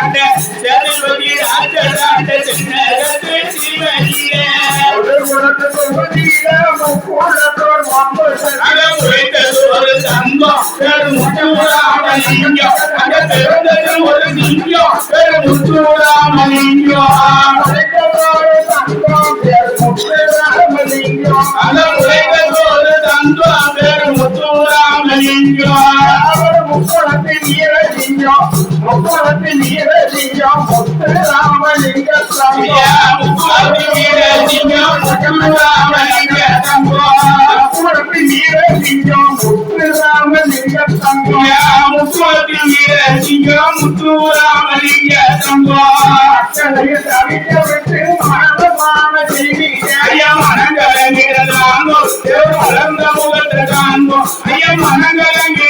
ஆண்ட சேதுபதி ராஜராஜ சின்னகத்து சிவனியே உழைத்தது ஒரு தங்கம் பெரும் முத்துராமலிங்கம் பிறந்தது ஒரு லிங்கம் பெரும் உழைத்தது ஒரு தங்கம் பெரும் முத்துராமலிங்கம். முக்கோணத்தின் ஈரலிங்கம் முக்கோணத்தின் ஈரலிங்கம் முத்து ராமலிங்க ஐயா, முத்துராமலிங்க லிங்கம் முத்துராமலிங்க தங்கம் முக்கோணத்தின் ஈரலிங்கம் முத்து ராமலிங்க தங்கம் ஐயா, முத்துராமலிங்க லிங்கம் முத்துராமலிங்க தங்கம் மக்களை தவிக்க விட்டு மனதமான செய்திகள் ஐயா முகத்தை காண்போம் ஐயா மனங்கலங்கிறதாங்கோ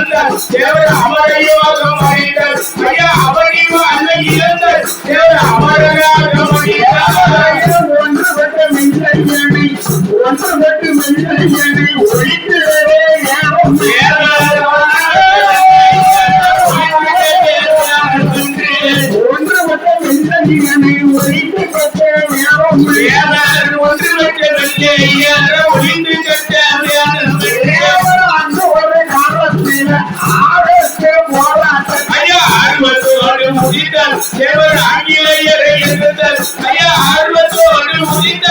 இழந்தார் தேவ அமர யோகம் ஐயா அவனி வாழ்வை இழந்தார் தேவ அமரராக மடிந்தார் ஒன்றுபட்ட மின்னையனை ஒன்றுபட்டு மின்னையனை ஒழித்திடவே நேரம் ஒன்றுபட்ட மின்னையனை ஒழித்து பெற்ற நேரம் தேவர் தேவர் ஆங்கிலேயரை இருந்தது ஐயா ஆர்வத்தோடு உதித்த